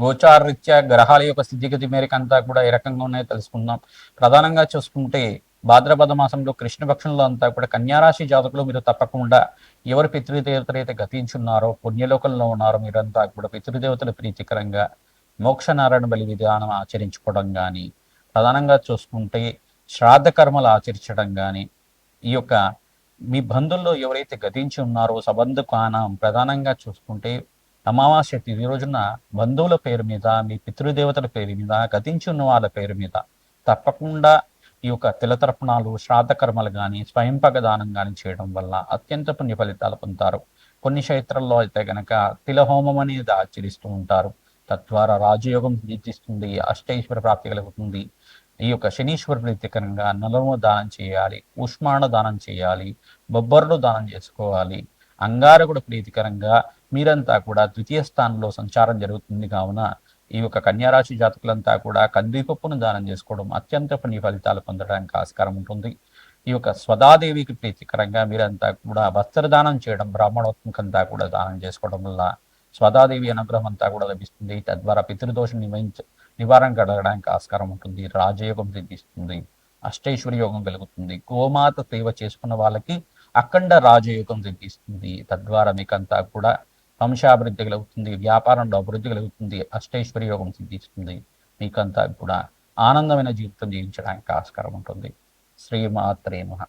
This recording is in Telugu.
గోచారరీత్యా గ్రహాల యొక్క స్థితిగతి మేరకు అంతా కూడా ఏ రకంగా ఉన్నాయో తెలుసుకుందాం. ప్రధానంగా చూసుకుంటే భాద్రపద మాసంలో కృష్ణపక్షంలో అంతా కూడా కన్యారాశి జాతకులు మీరు తప్పకుండా ఎవరు పితృదేవతలు అయితే గతించున్నారో పుణ్యలోకంలో ఉన్నారో మీరంతా కూడా పితృదేవతల ప్రీతికరంగా మోక్షనారాయణ బలి విధానం ఆచరించుకోవడం కానీ ప్రధానంగా చూసుకుంటే శ్రాద్ధ కర్మలు ఆచరించడం కానీ ఈ యొక్క మీ బంధువుల్లో ఎవరైతే గతించి ఉన్నారో సబంధు కానం ప్రధానంగా చూసుకుంటే అమావాస్య తిథి రోజున బంధువుల పేరు మీద మీ పితృదేవతల పేరు మీద గతించి ఉన్న వాళ్ళ పేరు మీద తప్పకుండా ఈ యొక్క తిలతర్పణాలు శ్రాద్ధ కర్మలు కానీ స్వయంపగ దానం కానీ చేయడం వల్ల అత్యంత పుణ్య ఫలితాలు పొందుతారు. కొన్ని క్షేత్రాల్లో అయితే గనక తిల హోమం అనేది ఆచరిస్తూ ఉంటారు. తద్వారా రాజయోగం సిద్ధిస్తుంది అష్టైశ్వర ప్రాప్తి కలుగుతుంది. ఈ యొక్క శనీశ్వర ప్రీతికరంగా నలము దానం చేయాలి ఉష్మాణ దానం చేయాలి బొబ్బర్లు దానం చేసుకోవాలి. అంగారకుడు ప్రీతికరంగా మీరంతా కూడా ద్వితీయ స్థానంలో సంచారం జరుగుతుంది కావున ఈ యొక్క కన్యారాశి జాతకులంతా కూడా కందిపప్పును దానం చేసుకోవడం అత్యంత పుణ్య ఫలితాలు పొందడానికి ఆస్కారం ఉంటుంది. ఈ యొక్క స్వదాదేవికి ప్రీతికరంగా మీరంతా కూడా వస్త్రదానం చేయడం బ్రాహ్మణోత్మకంతా కూడా దానం చేసుకోవడం వల్ల స్వదాదేవి అనుగ్రహం అంతా కూడా లభిస్తుంది. తద్వారా పితృదోషం నివహించ నివారణ కలగడానికి ఆస్కారం ఉంటుంది. రాజయోగం సిద్ధిస్తుంది. అష్టైశ్వర్య యోగం కలుగుతుంది. గోమాత సేవ చేసుకున్న వాళ్ళకి అఖండ రాజయోగం సిద్ధిస్తుంది. తద్వారా మీకంతా కూడా వంశాభివృద్ధి కలుగుతుంది వ్యాపారంలో అభివృద్ధి కలుగుతుంది అష్టైశ్వర్య యోగం సిద్ధిస్తుంది. మీకంతా కూడా ఆనందమైన జీవితం జీవించడానికి ఆస్కారం ఉంటుంది. శ్రీమాత్రే మహా